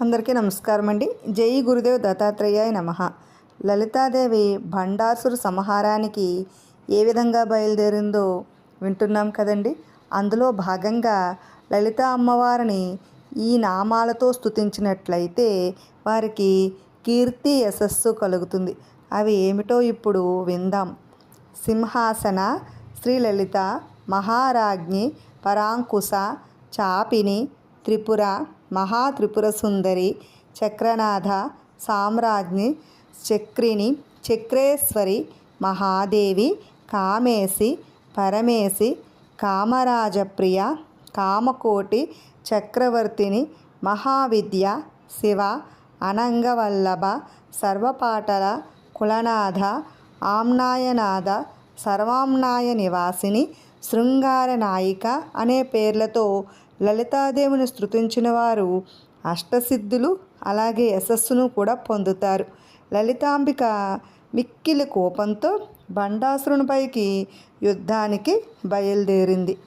అందరికీ నమస్కారం అండి జై గురుదేవ్ దత్తాత్రేయాయ నమ. లలితాదేవి భండాసురు సంహారానికి ఏ విధంగా బయలుదేరిందో వింటున్నాం కదండి. అందులో భాగంగా లలిత అమ్మవారిని ఈ నామాలతో స్తుతించినట్లయితే వారికి కీర్తి యశస్సు కలుగుతుంది. అవి ఏమిటో ఇప్పుడు విందాం. సింహాసన శ్రీలలిత మహారాజ్ఞి పరాంకుశ చాపిని త్రిపుర మహాత్రిపురసుందరి చక్రనాథ సామ్రాజ్ఞి చక్రిని చక్రేశ్వరి మహాదేవి కామేసి పరమేసి కామరాజప్రియ కామకోటి చక్రవర్తిని మహావిద్య శివ అనంగవల్లభ సర్వపాటల కులనాథ ఆమ్నాయనాథ సర్వాంనాయ నివాసిని శృంగార నాయిక అనే పేర్లతో లలితాదేవిని స్థుతించిన వారు అష్టసిద్ధులు అలాగే యశస్సును కూడా పొందుతారు. లలితాంబిక మిక్కిలి కోపంతో బండాసురునిపైకి యుద్ధానికి బయలుదేరింది.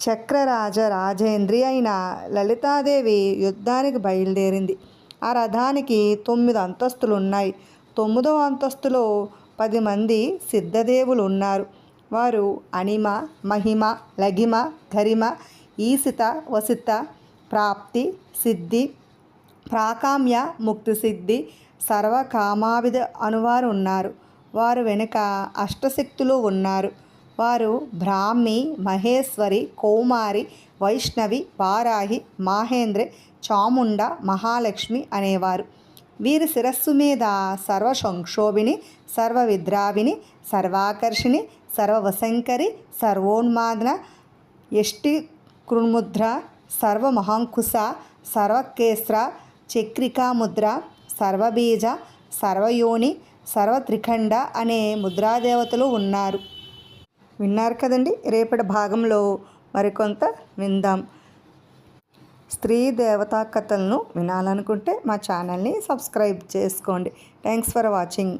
చక్రరాజ రాజేంద్రి అయిన లలితాదేవి యుద్ధానికి బయలుదేరింది. ఆ రథానికి తొమ్మిది అంతస్తులు ఉన్నాయి తొమ్మిదవ అంతస్తులో పది మంది సిద్ధదేవులు ఉన్నారు. వారు అనిమ మహిమ లగిమ గరిమ ఈసిత వసిత ప్రాప్తి సిద్ధి ప్రాకామ్య ముక్తి సిద్ధి సర్వకామావిధ అనువారు ఉన్నారు. వారు వెనుక అష్టశక్తులు ఉన్నారు. వారు బ్రాహ్మి మహేశ్వరి కౌమారి వైష్ణవి వారాహి మాహేంద్రి చాముండ మహాలక్ష్మి అనేవారు. వీరి శిరస్సు మీద సర్వ సంక్షోభిని సర్వ విద్రావిని సర్వాకర్షిణి సర్వవశంకరి సర్వోన్మాదన యష్టి కృణ్ముద్ర సర్వమహాంకుశ సర్వకేస్ర చక్రికా ముద్ర సర్వబీజ సర్వయోని సర్వత్రిఖండ అనే ముద్రాదేవతలు ఉన్నారు. విన్నారు కదండి? రేపటి భాగంలో మరికొంత విందాం. స్త్రీ దేవతా కథలను వినాలనుకుంటే మా ఛానల్ని సబ్స్క్రైబ్ చేసుకోండి. Thanks for watching.